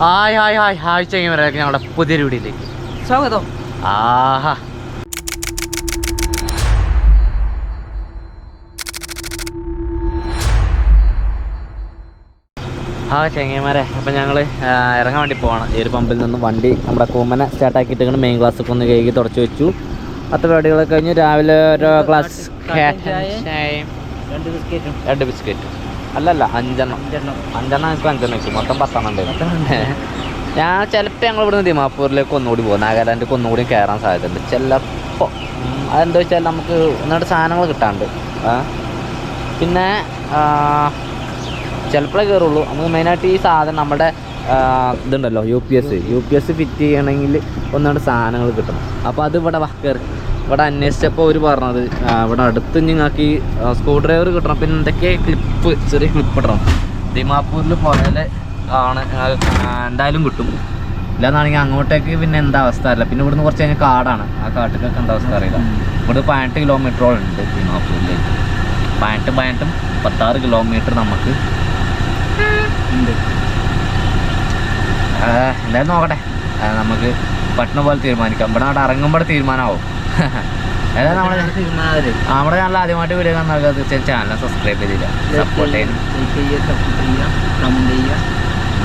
Hi hi hi. Hi ചെങ്ങമരൊക്കെ ഞങ്ങളുടെ പുതിയൊരു വീടിയിലേക്ക് സ്വാഗതം. ആഹാ. ആ ചെങ്ങന്മാരെ അപ്പം ഞങ്ങൾ ഇറങ്ങാൻ വേണ്ടി പോവാണ്. ഈ ഒരു പമ്പിൽ നിന്ന് വണ്ടി നമ്മുടെ കൂമനെ സ്റ്റാർട്ടാക്കിയിട്ട് മെയിൻ ക്ലാസ്സൊക്കെ ഒന്ന് കഴുകി തുടച്ച് വെച്ചു. അത്ര പരിപാടികളൊക്കെ കഴിഞ്ഞ് രാവിലെ ഒരു ക്ലാസ് ചായയും രണ്ട് ബിസ്ക്കറ്റും രണ്ട് ബിസ്ക്കറ്റും അല്ലല്ല അഞ്ചെണ്ണം. അഞ്ചെണ്ണം എനിക്ക് അഞ്ചെണ്ണം വെച്ചു. മൊത്തം പത്തെണ്ണം ഉണ്ട്. ഞാൻ ചിലപ്പോൾ ഞങ്ങൾ ഇവിടുന്ന് ദിമാപൂരിലേക്ക് ഒന്നുകൂടി പോകും. നാഗാലാൻഡിലേക്ക് ഒന്നുകൂടി കയറാൻ സാധ്യതയുണ്ട്. ചിലപ്പോൾ അതെന്താ വെച്ചാൽ നമുക്ക് ഒന്നുകൂടെ സാധനങ്ങൾ കിട്ടാണ്ട്. പിന്നെ ചിലപ്പോഴേ കയറുള്ളൂ നമുക്ക് മെയിനായിട്ട് ഈ സാധനം നമ്മുടെ ഇതുണ്ടല്ലോ U P S. U P S fit ചെയ്യണമെങ്കിൽ ഒന്നുകൂടെ സാധനങ്ങൾ കിട്ടണം. അപ്പോൾ അത് ഇവിടെ വാ കയറി ഇവിടെ അന്വേഷിച്ചപ്പോൾ അവർ പറഞ്ഞത് ഇവിടെ അടുത്ത് നിങ്ങൾക്ക് ഈ സ്ക്രൂ ഡ്രൈവർ കിട്ടണം. പിന്നെ എന്തൊക്കെ ക്ലിപ്പ് ചെറിയ ക്ലിപ്പ് ഇടണം. ദിമാപൂരിൽ പോയാൽ ആണ് എന്തായാലും കിട്ടും. ഇല്ലാന്നാണെങ്കിൽ അങ്ങോട്ടേക്ക് പിന്നെ എന്താ അവസ്ഥ അറിയില്ല. പിന്നെ ഇവിടുന്ന് കുറച്ച് കഴിഞ്ഞാൽ കാടാണ്. ആ കാട്ടിലൊക്കെ എന്താ അവസ്ഥ അറിയില്ല. ഇവിടെ പതിനെട്ട് കിലോമീറ്ററോളം ഉണ്ട് ദിമാപൂരിലേക്ക് പതിനെട്ട് പതിനെട്ടും പത്താറ് കിലോമീറ്റർ നമുക്ക് ഉണ്ട്. എന്തായാലും നോക്കട്ടെ. നമുക്ക് പട്ടണ പോലെ തീരുമാനിക്കാം. ഇവിടെ അവിടെ ഇറങ്ങുമ്പോൾ തീരുമാനമാവും നമ്മുടെ ചാനൽ ആദ്യമായിട്ട് വീഡിയോ കാണുന്നവർക്ക് തീർച്ചയായും ചാനൽ സബ്സ്ക്രൈബ് ചെയ്തില്ല. സപ്പോർട്ട്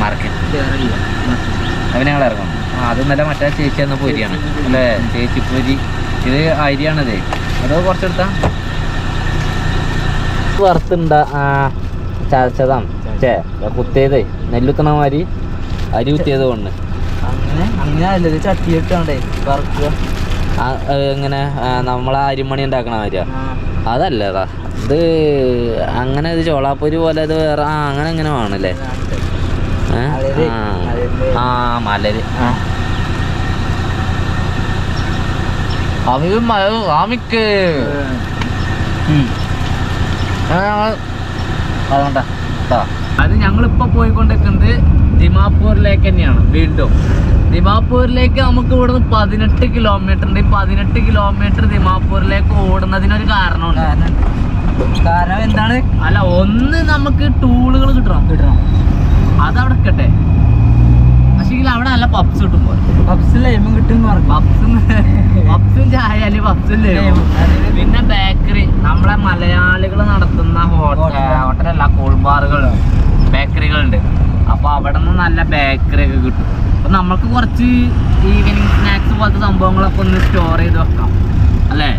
മറക്കരുത് ഷെയർ ഞങ്ങൾ ഇറങ്ങും. അത് നല്ല മറ്റേ ചേച്ചി എന്ന പൊരിയാണ് അല്ലേ? ചേച്ചി പൂരി. ഇത് അരിയാണത്. അത് കുറച്ചെടുത്താ. വറുത്തുണ്ട ചതച്ചതാണ് ചേ കുത്തിയത്. നെല്ലുത്തണ മാതിരി അരി കുത്തിയത് കൊണ്ട്. അങ്ങനെ അങ്ങനെ അല്ല. ഇത് ചട്ടിയിട്ടാണ്ടേ വറുക്കുക. ഇങ്ങനെ നമ്മളെ അരിമണി ഉണ്ടാക്കണ മാതിരിയാ. അതല്ലേടാ ഇത് അങ്ങനെ ഇത് ചോളാപ്പൊരി പോലെ ഇത് വേറെ ആ അങ്ങനെ എങ്ങനെ വേണല്ലേ? ആ. മലര്. അവയും മലരും ആമിക്ക് അതുകൊണ്ടാ. അത് ഞങ്ങളിപ്പോ പോയിക്കൊണ്ടിരിക്കുന്നത് ദിമാപൂരിലേക്ക് തന്നെയാണ് വീണ്ടും. ദിമാപൂരിലേക്ക് നമുക്ക് ഇവിടുന്ന് പതിനെട്ട് കിലോമീറ്റർ ഉണ്ട്. ഈ പതിനെട്ട് കിലോമീറ്റർ ദിമാപൂരിലേക്ക് ഓടുന്നതിനൊരു കാരണമുണ്ട്. കാരണം എന്താണ്? അല്ല ഒന്ന് നമുക്ക് ടൂളുകൾ കിട്ടണം. കിട്ടണം. അതവിടെ കിട്ടെ പക്ഷേ അവിടെ നല്ല പപ്സ് കിട്ടും പോലെ. പപ്സ് ലൈമും കിട്ടും പപ്സും പപ്സും ചായ അല്ലെങ്കിൽ പപ്സും ലൈമും. പിന്നെ ബേക്കറി നമ്മളെ മലയാളികൾ നടത്തുന്ന ഹോട്ടൽ ഹോട്ടലല്ല കൂൾബാറുകൾ ബേക്കറികളുണ്ട് അപ്പൊ അവിടെ നിന്ന് നല്ല ബേക്കറി ഒക്കെ കിട്ടും. നമുക്ക് കുറച്ച് ഈവനിങ് സ്നാക്സ് പോലത്തെ സംഭവങ്ങളൊക്കെ ഒന്ന് സ്റ്റോർ ചെയ്ത് വെക്കാം. അല്ലേ?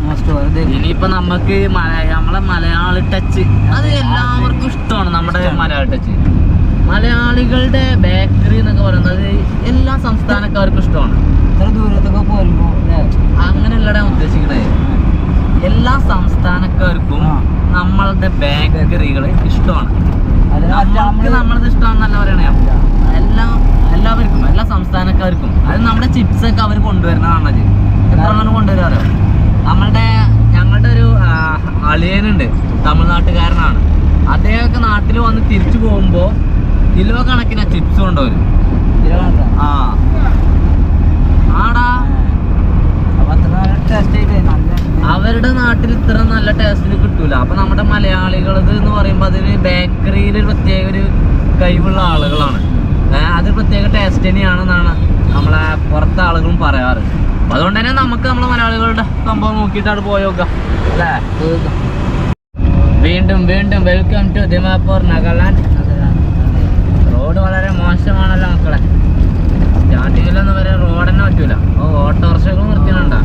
ഇനിയിപ്പോ നമുക്ക് മലയാള നമ്മളെ മലയാളി ടച്ച് അത് എല്ലാവർക്കും ഇഷ്ടമാണ് നമ്മുടെ. മലയാളി ടച്ച് മലയാളികളുടെ ബേക്കറി എന്നൊക്കെ പറയുന്നത് എല്ലാ സംസ്ഥാനക്കാർക്കും ഇഷ്ടമാണ്. ഇത്ര ദൂരത്തൊക്കെ പോരുമ്പോ അങ്ങനെയല്ല ഞാൻ ഉദ്ദേശിക്കണേ. എല്ലാ സംസ്ഥാനക്കാർക്കും. നമ്മളുടെ ബേക്കറികൾ ഇഷ്ടമാണ്. നമ്മൾക്ക് നമ്മൾ നമ്മളത് ഇഷ്ടമാണെന്നല്ല പറയണേ. എല്ലാ എല്ലാവർക്കും എല്ലാ സംസ്ഥാനക്കാർക്കും. അത് നമ്മുടെ ചിപ്സ് ഒക്കെ അവർ കൊണ്ടുവരുന്നതാണത് എത്ര എണ്ണം കൊണ്ടുവരാറോ? നമ്മളുടെ ഞങ്ങളുടെ ഒരു അളിയനുണ്ട് തമിഴ്നാട്ടുകാരനാണ്. അദ്ദേഹമൊക്കെ നാട്ടിൽ വന്ന് തിരിച്ചു പോകുമ്പോൾ കിലോ കണക്കിന് ചിപ്സ് കൊണ്ടുവരും? ആ. ആടാ. അവരുടെ നാട്ടിൽ ഇത്ര നല്ല ടേസ്റ്റിന് കിട്ടൂല. അപ്പൊ നമ്മുടെ മലയാളികളത് എന്ന് പറയുമ്പോൾ അതിന് ബേക്കറിയിൽ ഒരു പ്രത്യേക ഒരു കഴിവുള്ള ആളുകളാണ്. അത് പ്രത്യേക ടേസ്റ്റ് തന്നെയാണെന്നാണ് നമ്മളെ പുറത്തെ ആളുകളും പറയാറ്. അപ്പൊ അതുകൊണ്ട് തന്നെ നമുക്ക് നമ്മളെ മലയാളികളുടെ സംഭവം നോക്കിയിട്ടാണ് പോയോക്കാം അല്ലേ? വീണ്ടും വീണ്ടും welcome to Dimapur Nagaland road വളരെ മോശമാണല്ലോ മക്കളെ. സ്റ്റാർട്ടിങ്ങിലൊന്നും വരെ റോഡ് തന്നെ പറ്റൂല. ഓ ഓട്ടോറിക്ഷകൾ നിർത്തിയിട്ടുണ്ടോ?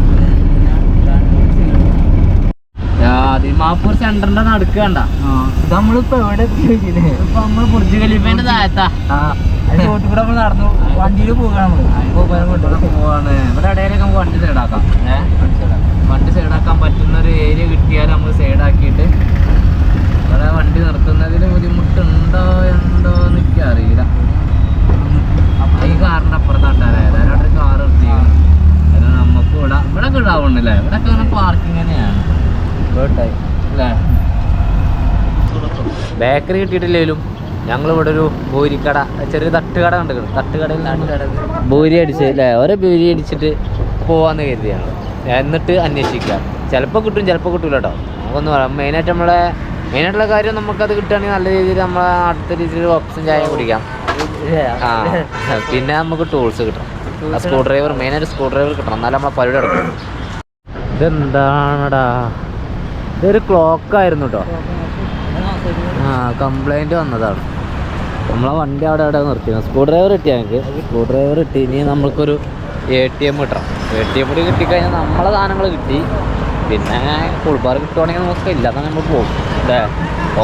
ദിമാപൂർ സെന്ററിന്റെ നടുക്കണ്ട നമ്മളിപ്പോ എവിടെ ഇപ്പൊ നമ്മൾ ബുർജ് ഖലീഫേന്റെ താഴത്താ. റോട്ടിൽ കൂടെ നമ്മൾ നടന്നു. വണ്ടിയിൽ പോകാൻ ഇവിടെ പോവാണ്. ഇവിടെ ഇടയിലൊക്കെ നമുക്ക് വണ്ടി സൈഡാക്കാം. ഏഹ് വണ്ടി സൈഡാക്കാൻ പറ്റുന്ന ഒരു ഏരിയ കിട്ടിയാൽ നമ്മൾ സൈഡാക്കിയിട്ട് ഇവിടെ വണ്ടി നിർത്തുന്നതിൽ ബുദ്ധിമുട്ടുണ്ടോ എന്തോ എന്ന് എനിക്ക് അറിയില്ല. ഈ കാറിന്റെ അപ്പുറത്താട്ടാലേ അവിടെ ഒരു കാർ നിർത്തിയാണ് കാരണം നമുക്ക് ഇവിടെ ഇവിടെ ഇടാവുണ്ടല്ലേ ഇവിടെ ഒക്കെ അങ്ങനെ പാർക്കിംഗ് തന്നെയാണ് അല്ലേ? ബേക്കറി കിട്ടിയിട്ടില്ലെങ്കിലും ഞങ്ങൾ ഇവിടെ ഒരു ഭൂരിക്കട ചെറിയ തട്ടുകട കണ്ടിരുന്നു തട്ടുകടയിൽ ഭൂരി അടിച്ച് അല്ലേ ഓരോ ഭൂരി അടിച്ചിട്ട് പോവാന്ന് കരുതിയാണ്. എന്നിട്ട് അന്വേഷിക്കാം ചിലപ്പോൾ കിട്ടും ചിലപ്പോൾ കിട്ടൂല കേട്ടോ നമുക്കൊന്ന് പറയാം. മെയിനായിട്ട് നമ്മളെ മെയിനായിട്ടുള്ള കാര്യം നമുക്കത് കിട്ടുകയാണെങ്കിൽ നല്ല രീതിയിൽ നമ്മളെ അടുത്ത രീതിയിൽ ഓപ്ഷൻ ചായ കുടിക്കാം. ആ പിന്നെ നമുക്ക് ടൂൾസ് കിട്ടണം. സ്ക്രൂ ഡ്രൈവർ മെയിനായിട്ട് സ്ക്രൂ ഡ്രൈവർ കിട്ടണം. എന്നാലും നമ്മളെ പരിപാടി എടുക്കണം ഇതെന്താണടാ? ഇതൊരു ക്ലോക്ക് ആയിരുന്നു കേട്ടോ ആ കംപ്ലൈന്റ് വന്നതാണ്. നമ്മളെ വണ്ടി അവിടെ അവിടെ നിർത്തി സ്ക്രൂ ഡ്രൈവർ കിട്ടിയ ഞങ്ങൾക്ക് സ്ക്രൂ ഡ്രൈവർ കിട്ടി. ഇനി നമ്മൾക്കൊരു എ ടി എം കിട്ടണം. എ ടി എം കൂടി കിട്ടിക്കഴിഞ്ഞാൽ നമ്മളെ സാധനങ്ങൾ കിട്ടി. പിന്നെ കുളിപ്പാറ് കിട്ടുവാണെങ്കിൽ നമുക്ക് ഇല്ലാതെ നമ്മൾ പോകും. അല്ലേ?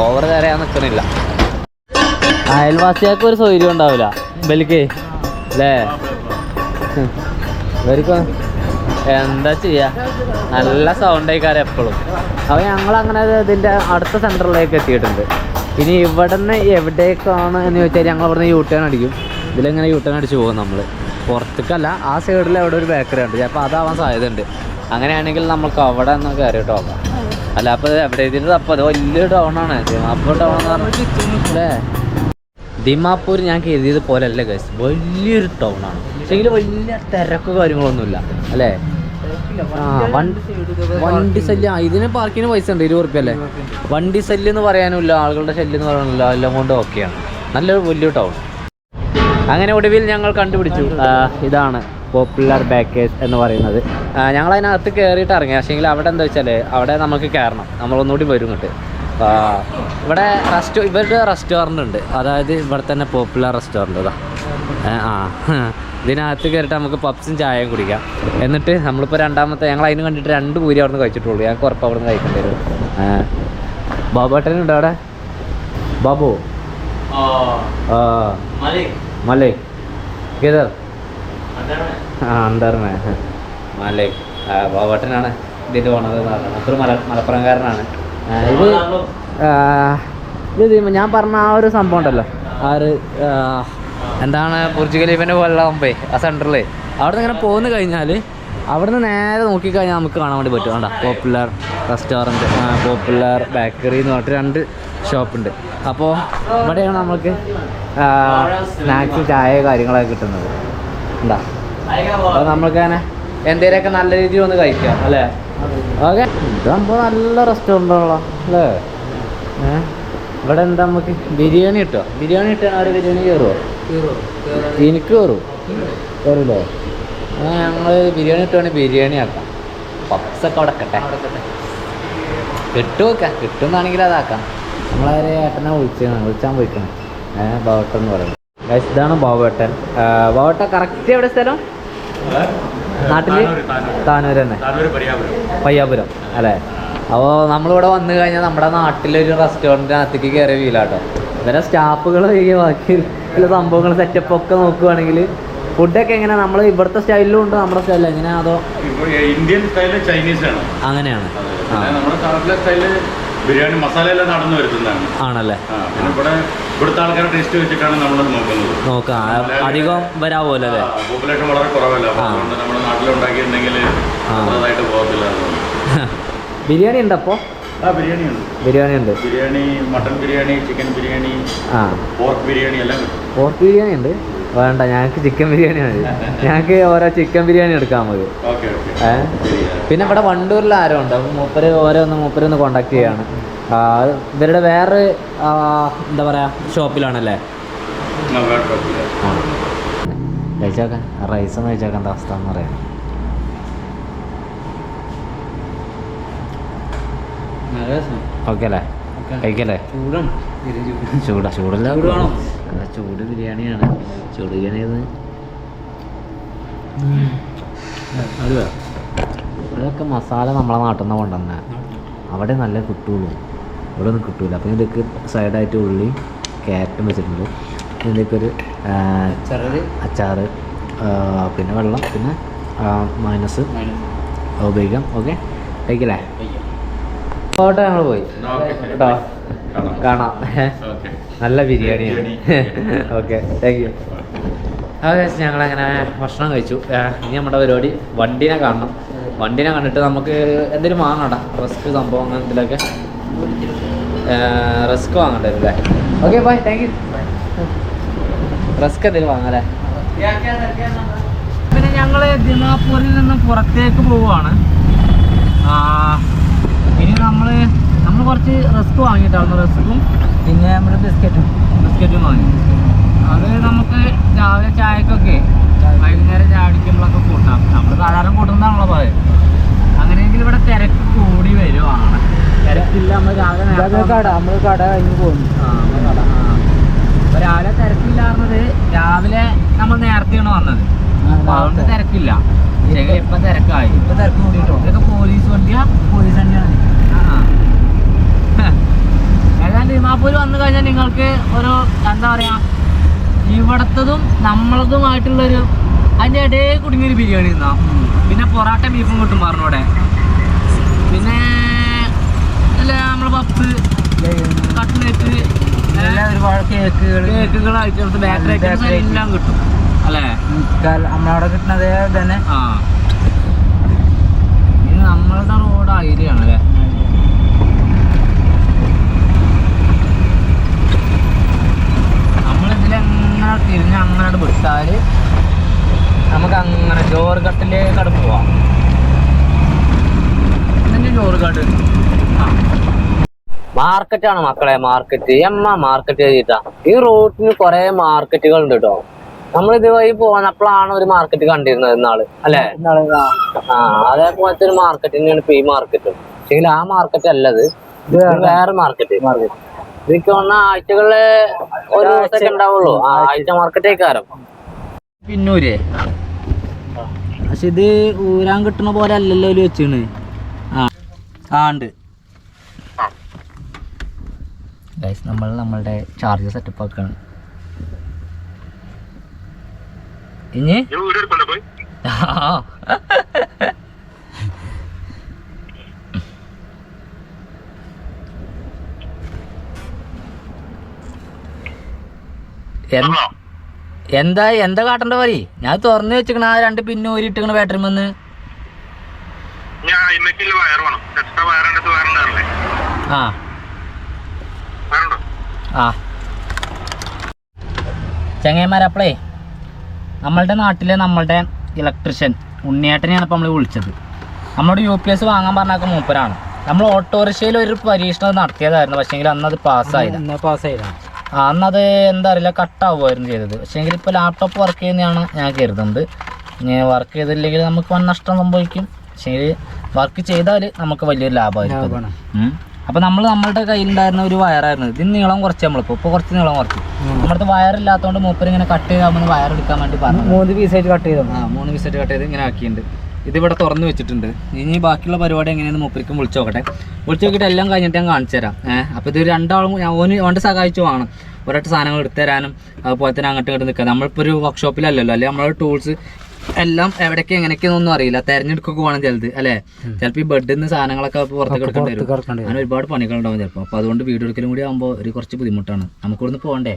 ഓവർ തരാൻ നിൽക്കണില്ല അയൽവാസികൾക്ക് ഒരു സൗകര്യം ഉണ്ടാവില്ല. ബലിക്ക് അല്ലേ? ഇവർക്ക് എന്താ ചെയ്യാ? നല്ല സൗണ്ട് ആയിക്കാരം എപ്പോഴും അപ്പോൾ ഞങ്ങൾ അങ്ങനെ ഇതിന്റെ അടുത്ത സെന്ററിലേക്ക് എത്തിയിട്ടുണ്ട്. ഇനി ഇവിടെ നിന്ന് എവിടേക്കാണ് എന്ന് ചോദിച്ചാൽ ഞങ്ങൾ അവിടെ നിന്ന് യൂട്ടേൺ ടേൺ അടിക്കും. ഇതിലെങ്ങനെ യൂട്ടേൺ ടേൺ അടിച്ച് പോകും നമ്മൾ പുറത്തേക്കല്ല ആ സൈഡിൽ അവിടെ ഒരു ബേക്കറി ഉണ്ട്. ചിലപ്പോൾ അതാവാൻ സാധ്യതയുണ്ട്. അങ്ങനെയാണെങ്കിൽ നമുക്ക് അവിടെ നിന്ന് കയറിയിട്ട് നോക്കാം അല്ല അപ്പോൾ എവിടെ ഇതിന്റെ അപ്പോൾ അത് വലിയൊരു ടൗണാണ് ദിമാപ്പൂർ ടൗൺ എന്ന് പറഞ്ഞാൽ അല്ലേ? ദിമാപ്പൂർ ഞാൻ കരുതിയത് പോലെ അല്ല ഗൈസ് വലിയൊരു ടൗണാണ് പക്ഷേ വലിയ തിരക്ക് കാര്യങ്ങളൊന്നുമില്ല. അല്ലേ? വണ്ടി ശല്യം ഇതിന് പാർക്കിന് പൈസ ഉണ്ട് ഇരുപത് റുപ്യ അല്ലേ? വണ്ടി ശല്യം എന്ന് പറയാനില്ല ആളുകളുടെ ശല്യം എന്ന് പറയാനില്ല എല്ലാം കൊണ്ട് ഓക്കെയാണ് നല്ലൊരു വലിയ ടൗൺ അങ്ങനെ ഒടുവിൽ ഞങ്ങൾ കണ്ടുപിടിച്ചു. ഇതാണ് പോപ്പുലർ ബാക്കേഴ്സ് എന്ന് പറയുന്നത്. ഞങ്ങൾ അതിനകത്ത് കയറിയിട്ട് ഇറങ്ങി. പക്ഷേങ്കിൽ അവിടെ എന്താ വെച്ചാൽ അവിടെ നമുക്ക് കയറണം നമ്മളൊന്നുകൂടി വരും ഇങ്ങോട്ട്. ഇവിടെ റെസ്റ്റോ ഇവരുടെ റെസ്റ്റോറന്റ് ഉണ്ട്. അതായത് ഇവിടെ തന്നെ പോപ്പുലർ റെസ്റ്റോറന്റ് അതാ ആ ഇതിനകത്ത് കയറിയിട്ട് നമുക്ക് പപ്സും ചായയും കുടിക്കാം. എന്നിട്ട് നമ്മളിപ്പോൾ രണ്ടാമത്തെ ഞങ്ങൾ അതിന് കണ്ടിട്ട് രണ്ട് പൂരി അവിടെ നിന്ന് കഴിച്ചിട്ടുള്ളൂ. ഞങ്ങൾക്ക് ഉറപ്പ് അവിടെ നിന്ന് കഴിക്കേണ്ടി വരും. ബാബാട്ടനുണ്ടോ അവിടെ? ബാബു? മലേ കിതർ ആ അന്താറമേ മലേ ആ ബാബാട്ടനാണ് ഇതിന്റെ പോണത് അത്ര മല മലപ്പുറംകാരനാണ്. ഇത് ഇത് ഞാൻ പറഞ്ഞ ആ ഒരു സംഭവം ഉണ്ടല്ലോ. ആ ഒരു എന്താണ് ബുർജ് ഖലീഫിന്റെ പോലുള്ള മുമ്പേ ആ സെന്ററിൽ അവിടെ നിന്ന് ഇങ്ങനെ പോന്നു കഴിഞ്ഞാൽ അവിടെ നിന്ന് നേരെ നോക്കിക്കഴിഞ്ഞാൽ നമുക്ക് കാണാൻ വേണ്ടി പറ്റും. വേണ്ട പോപ്പുലർ റെസ്റ്റോറന്റ് പോപ്പുലർ ബേക്കറി എന്ന് പറഞ്ഞിട്ട് രണ്ട് ഷോപ്പുണ്ട് അപ്പോൾ ഇവിടെയാണ് നമുക്ക് സ്നാക്സ് ചായ കാര്യങ്ങളൊക്കെ കിട്ടുന്നത്. എന്താ അപ്പോൾ നമ്മൾക്ക് തന്നെ എന്തേലൊക്കെ നല്ല രീതിയിൽ ഒന്ന് കഴിക്കാം അല്ലേ? ഓക്കെ. ഇതാകുമ്പോൾ നല്ല റെസ്റ്റോറന്റുകളോ അല്ലേ? ഇവിടെ എന്താ നമുക്ക് ബിരിയാണി കിട്ടുമോ ബിരിയാണി അവർ ബിരിയാണി കയറുമോ എനിക്ക് കയറും കയറില്ലേ അങ്ങനെ ഞങ്ങൾ ബിരിയാണി കിട്ടുവാണെങ്കിൽ ബിരിയാണി ആക്കാം. പപ്സൊക്കെ അവിടെ കട്ടെ കിട്ടുമൊക്കെ കിട്ടുന്നാണെങ്കിൽ അതാക്കാം നമ്മളവരെ ഏട്ടനെ വിളിച്ചാണ് വിളിച്ചാൽ പോയിക്കണം. ഏഹ് ബാവട്ടൻ എന്ന് പറയുന്നത്. ഗൈസ് ഇതാണ് ബാവേട്ടൻ. ബാവട്ട കറക്റ്റ് എവിടെ സ്ഥലം? നാട്ടിൽ? താനൂർ തന്നെ. പയ്യാപുരം. അല്ലേ? അപ്പോൾ നമ്മളിവിടെ വന്നു കഴിഞ്ഞാൽ നമ്മുടെ നാട്ടിലൊരു റെസ്റ്റോറന്റിനകത്തേക്ക് കയറിയ വീലാട്ടോ ഇവരെ സ്റ്റാഫുകൾ ബാക്കി ചില സംഭവങ്ങൾ സെറ്റപ്പ് ഒക്കെ നോക്കുവാണെങ്കിൽ ഫുഡൊക്കെ എങ്ങനെ? നമ്മൾ ഇവിടുത്തെ സ്റ്റൈലിലും ഉണ്ട് നമ്മുടെ സ്റ്റൈലിൽ എങ്ങനെയാ? അതോ ഇന്ത്യൻ സ്റ്റൈൽ ചൈനീസ് ആണ്. അങ്ങനെയാണ്. ബിരിയാണി മസാല നമ്മുടെ സ്റ്റൈൽ ബിരിയാണി മസാലയെല്ലാം നടന്നു വരുത്തുന്നതാണ്. ആണല്ലേ? പിന്നെ ഇവിടെ ഇവിടുത്തെ ആൾക്കാരുടെ ടേസ്റ്റ് വെച്ചിട്ടാണ് നമ്മൾ നോക്കുന്നത്. നോക്കാം അധികം വരാവോ അല്ലേ പോപ്പുലേഷൻ വളരെ കുറവല്ല. അതുകൊണ്ട് നമ്മുടെ നാട്ടിലുണ്ടാക്കിയിട്ടുണ്ടെങ്കിൽ. അതായിട്ട് പോകത്തില്ല ബിരിയാണി ഉണ്ട് അപ്പോൾ ആ ബിരിയാണി ഉണ്ട് ബിരിയാണി മട്ടൺ ബിരിയാണി ചിക്കൻ ബിരിയാണി ആ. പോർക്ക് ബിരിയാണി എല്ലാം പോർക്ക് ബിരിയാണി ഉണ്ട് വേണ്ട ഞങ്ങൾക്ക് ചിക്കൻ ബിരിയാണി മതി. ഞങ്ങൾക്ക് ഓരോ ചിക്കൻ ബിരിയാണി എടുക്കാൻ മതി. പിന്നെ ഇവിടെ വണ്ടൂരിൽ ആരോ ഉണ്ട്. മൂപ്പര് ഓരോ ഒന്ന് മൂപ്പര് ഒന്ന് കോണ്ടാക്ട് ചെയ്യാണ്. ഇവരുടെ വേറെ എന്താ പറയാ ഷോപ്പിലാണല്ലേ? കഴിച്ചേക്കാൻ റൈസ് ഒന്ന് കഴിച്ചേക്കാൻ അവസ്ഥ എന്ന് പറയാം. ഓക്കെ. അല്ലേ കഴിക്കല്ലേ? ചൂടാ ചൂടല്ല ചൂട്. വേണോ? അല്ല, ചൂട് ബിരിയാണിയാണ്. ചൂട് ബിരിയാണി ഇവിടെയൊക്കെ മസാല നമ്മളെ നാട്ടിൽ നിന്ന് കൊണ്ടുവന്ന. അവിടെ നല്ല കിട്ടുള്ളൂ. ഇവിടെ ഒന്നും കിട്ടൂല. അപ്പം ഇതൊക്കെ സൈഡായിട്ട് ഉള്ളി ക്യാരറ്റും വെച്ചിട്ടുണ്ട്. ഇതിലേക്ക് ഒരു അച്ചാറ്. പിന്നെ വെള്ളം പിന്നെ മൈനസ്. ഉപയോഗിക്കാം ഓക്കെ? കഴിക്കല്ലേ? ഓട്ടോ ഞങ്ങൾ പോയി. കേട്ടോ? കാണാം. ഓക്കെ. നല്ല ബിരിയാണിയാണ്. ഓക്കെ താങ്ക് യു ഞങ്ങൾ ഞങ്ങളങ്ങനെ ഭക്ഷണം കഴിച്ചു. ഇനി നമ്മുടെ പരിപാടി വണ്ടിനെ കാണണം. വണ്ടിനെ കണ്ടിട്ട് നമുക്ക് എന്തെങ്കിലും വാങ്ങണ്ട. റിസ്ക് സംഭവം അങ്ങനെ എന്തെങ്കിലുമൊക്കെ. റിസ്ക് വാങ്ങണ്ട അല്ലേ? Okay bye thank you risk എന്തെങ്കിലും വാങ്ങാലേ പിന്നെ ഞങ്ങൾ ദിമാപൂരിൽ നിന്ന് പുറത്തേക്ക് പോവുകയാണ് ആ, ഇനി നമ്മൾ നമ്മൾ കുറച്ച് റസ്ക് വാങ്ങിയിട്ടാണ് റസ്ക്കും പിന്നെ നമ്മുടെ ബിസ്ക്കറ്റും. ബിസ്ക്കറ്റും വാങ്ങി. അത് നമുക്ക് രാവിലെ ചായക്കൊക്കെ വൈകുന്നേരം ചായ അടിക്കുമ്പോഴൊക്കെ കൂട്ടാം. നമ്മൾ സാധാരണ കൂട്ടുന്നതാണല്ലോ പോയത് അങ്ങനെയെങ്കിൽ ഇവിടെ തിരക്ക് കൂടി വരുവാണ്. തിരക്കില്ല നമ്മൾ രാവിലെ കട കഴിഞ്ഞ് പോകുന്നു. രാവിലെ തിരക്കില്ലാന്നത് രാവിലെ നമ്മൾ നേരത്തെയാണ് വന്നത്. അതുകൊണ്ട് തിരക്കില്ല. ഇപ്പൊ തിരക്കായി. ഇപ്പൊ തിരക്ക് കൂടിട്ടോ ഇതൊക്കെ പോലീസ് വണ്ടിയാ? പോലീസ് തന്നെയാണ് ഏതാണ്ട് ദിമാപൂർ വന്നു കഴിഞ്ഞാൽ നിങ്ങൾക്ക് ഒരു എന്താ പറയാ ഇവിടത്തതും നമ്മളതുമായിട്ടുള്ളൊരു അതിന്റെ ഇടയിൽ കുടുങ്ങിയൊരു ബിരിയാണി തിന്നാം. പിന്നെ പൊറാട്ട ബീഫും കിട്ടും പറഞ്ഞൂടെ. പിന്നെ അല്ല നമ്മളെ പപ്പ് കട്ട്ലേറ്റ് ഒരുപാട് കേക്കുകൾ കേക്കുകൾ ഐറ്റംസ് ബേക്കറി ഐറ്റംസ് എല്ലാം കിട്ടും. അല്ലേ? നമ്മളവിടെ കിട്ടുന്നത് തന്നെ. ആ. ഇത് നമ്മളുടെ റോഡ് ഐരിയാണ് അല്ലേ തിരിഞ്ഞ് അങ്ങനെ വിട്ടാൽ നമുക്ക് അങ്ങനെ ചോറ് കട പോവാം. ഇതിന്റെ ചോറ് കട്ട് മാർക്കറ്റാണ് മക്കളെ മാർക്കറ്റ്. എമ്മ മാർക്കറ്റ് ചെയ്തിട്ടാ ഈ റൂട്ടിന് കുറെ മാർക്കറ്റുകൾ ഉണ്ട് കേട്ടോ നമ്മൾ ഇതുവഴി പോന്നപ്പോഴാണ് ഒരു മാർക്കറ്റ് കണ്ടിരുന്നത് ഇന്നാൾ അല്ലെ? ആ. അതേപോലത്തെ ഒരു മാർക്കറ്റ് തന്നെയാണ് ഇപ്പൊ ഈ മാർക്കറ്റ്. പക്ഷേ ആ മാർക്കറ്റ് അല്ലത് വേറെ വേറെ മാർക്കറ്റ്. ഇതൊക്കെ പറഞ്ഞ ആഴ്ചകളിൽ ഒരു ദിവസമൊക്കെ ഉണ്ടാവുള്ളൂ. ആഴ്ച. മാർക്കറ്റ് കാരം പിന്നൂര്. പക്ഷെ ഇത് ഊരാൻ കിട്ടുന്ന പോലെ അല്ലല്ലോ ഒരു വെച്ചാണ് ആ. ആ ഉണ്ട്. ഗൈസ് നമ്മൾ നമ്മളുടെ ചാർജ് സെറ്റപ്പ് ആക്കാണ്. ഇനി? ആ. എന്ത്- എന്താ എന്താ കാട്ടണ്ട പറയ് ഞാൻ തുറന്നു വെച്ചിക്കണ ആ രണ്ട് പിന്നെ ഊരിട്ടിക്കണ ബാറ്ററി വന്ന് ആ. ആ. ചങ്ങന്മാരപ്പളേ നമ്മളുടെ നാട്ടിലെ നമ്മളുടെ ഇലക്ട്രീഷ്യൻ ഉണ്ണിയേട്ടനെയാണ് ഇപ്പം നമ്മൾ വിളിച്ചത്. നമ്മുടെ യു പി എസ് വാങ്ങാൻ പറഞ്ഞാൽ മൂപ്പരാണ്. നമ്മൾ ഓട്ടോറിക്ഷയിൽ ഒരു പരീക്ഷണം നടത്തിയതായിരുന്നു പക്ഷേങ്കിൽ അന്ന് അത് പാസ്സായില്ല പാസ്സായില്ല അന്നത് എന്താ അറിയില്ല കട്ടാവുമായിരുന്നു ചെയ്തത്. പക്ഷേങ്കിൽ ഇപ്പോൾ ലാപ്ടോപ്പ് വർക്ക് ചെയ്യുന്നതാണ് ഞാൻ കരുതുന്നത്. ഇനി വർക്ക് ചെയ്തില്ലെങ്കിൽ നമുക്ക് വൻ നഷ്ടം സംഭവിക്കും. പക്ഷേ വർക്ക് ചെയ്താൽ നമുക്ക് വലിയൊരു ലാഭമായിരിക്കും. അപ്പോൾ നമ്മൾ നമ്മളുടെ കയ്യിലുണ്ടായിരുന്ന ഒരു വയറായിരുന്നു. ഇതിന് നീളം കുറച്ച് നമ്മളിപ്പോൾ ഇപ്പോൾ കുറച്ച് നീളം കുറച്ച്. നമ്മുടെ വയറില്ലാത്തതുകൊണ്ട് മൂപ്പര് ഇങ്ങനെ കട്ട് ചെയ്താൽ വയർ എടുക്കാൻ വേണ്ടി പറഞ്ഞു മൂന്ന് പീസായിട്ട് കട്ട് ചെയ്തു? ആ മൂന്ന് പീസായിട്ട് കട്ട് ചെയ്ത് ഇങ്ങനെ ആക്കിയിട്ടുണ്ട് ഇതിവിടെ തുറന്നു വെച്ചിട്ടുണ്ട്. ഇനി ബാക്കിയുള്ള പരിപാടി എങ്ങനെയാണ് മൂപ്പരിക്കും വിളിച്ചു നോക്കട്ടെ. വിളിച്ചു നോക്കിയിട്ട് എല്ലാം കഴിഞ്ഞിട്ട് ഞാൻ കാണിച്ചു തരാം. ഏഹ് അപ്പോൾ ഇത് രണ്ടാളും ഞാൻ ഓന് ഓന്റെ സഹായിച്ചു വേണം ഒരൊറ്റ സാധനങ്ങൾ എടുത്തു തരാനും അതുപോലെ തന്നെ അങ്ങോട്ട് ഇങ്ങോട്ട് നിൽക്കുക നമ്മളിപ്പോൾ ഒരു വർക്ക്ഷോപ്പിലല്ലല്ലോ അല്ലെങ്കിൽ നമ്മളെ ടൂൾസ് എല്ലാം എവിടേക്ക് എങ്ങനെയൊക്കെയൊന്നും അറിയില്ല. തെരഞ്ഞെടുക്കൊക്കെ വേണം ചിലത് അല്ലേ? ചിലപ്പോൾ ഈ ബെഡിൽ നിന്ന് സാധനങ്ങളൊക്കെ പുറത്തേക്ക് എടുക്കേണ്ടി വരും. അങ്ങനെ ഒരുപാട് പണികളുണ്ടാവും ചിലപ്പോൾ അപ്പോൾ അതുകൊണ്ട് വീഡിയോ എടുക്കലും കൂടി ആകുമ്പോൾ ഒരു കുറച്ച് ബുദ്ധിമുട്ടാണ്. നമുക്കിവിടുന്ന് പോകണ്ടേ?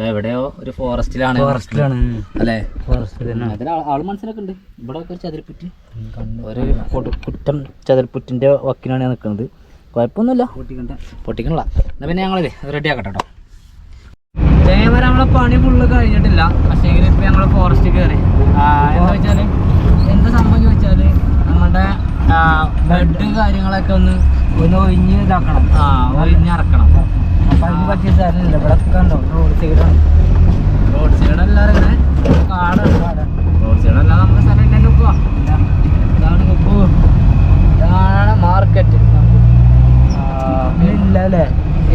ഇപ്പോൾ എവിടെയോ ഒരു ഫോറസ്റ്റിലാണ് ഫോറസ്റ്റിലാണ് അല്ലേ? ഫോറസ്റ്റ് തന്നെ. അതിൽ ആൾ മനസ്സിലൊക്കെ ഉണ്ട്. ഇവിടെ ഒക്കെ ഒരു ചതിരിപ്പുറ്റ് ഒരു കുറ്റം ചതിരിപ്പുറ്റിന്റെ വക്കിനാണ് ഞാൻ നിൽക്കുന്നത്. കുഴപ്പമൊന്നുമില്ല. പൊട്ടിക്കണില്ല. എന്നാ പിന്നെ ഞങ്ങളത് റെഡി ആക്കട്ടെ കേട്ടോ ഇതേവരെ നമ്മളെ പണി ഫുള്ള് കഴിഞ്ഞിട്ടില്ല. പക്ഷേ ഇപ്പൊ ഞങ്ങൾ ഫോറസ്റ്റ് കയറി എന്താ വെച്ചാൽ എന്താ സംഭവം ചോദിച്ചാൽ നമ്മുടെ ബെഡ് കാര്യങ്ങളൊക്കെ ഒന്ന് ഒന്ന് ഒഴിഞ്ഞ് ഇതാക്കണം. ആ ഒഴിഞ്ഞിറക്കണം അതിന് പറ്റിയ സ്ഥലമില്ല. ഇവിടെ കണ്ടോ? റോഡ് സൈഡാണ് റോഡ് സൈഡ് ഇങ്ങനെ കാടാണ് റോഡ് സൈഡ് അല്ലാതെ നമുക്ക് സ്ഥലം ഇല്ലല്ലോ പോവാ ഇതാണ് മാർക്കറ്റ് ഇല്ല അല്ലേ?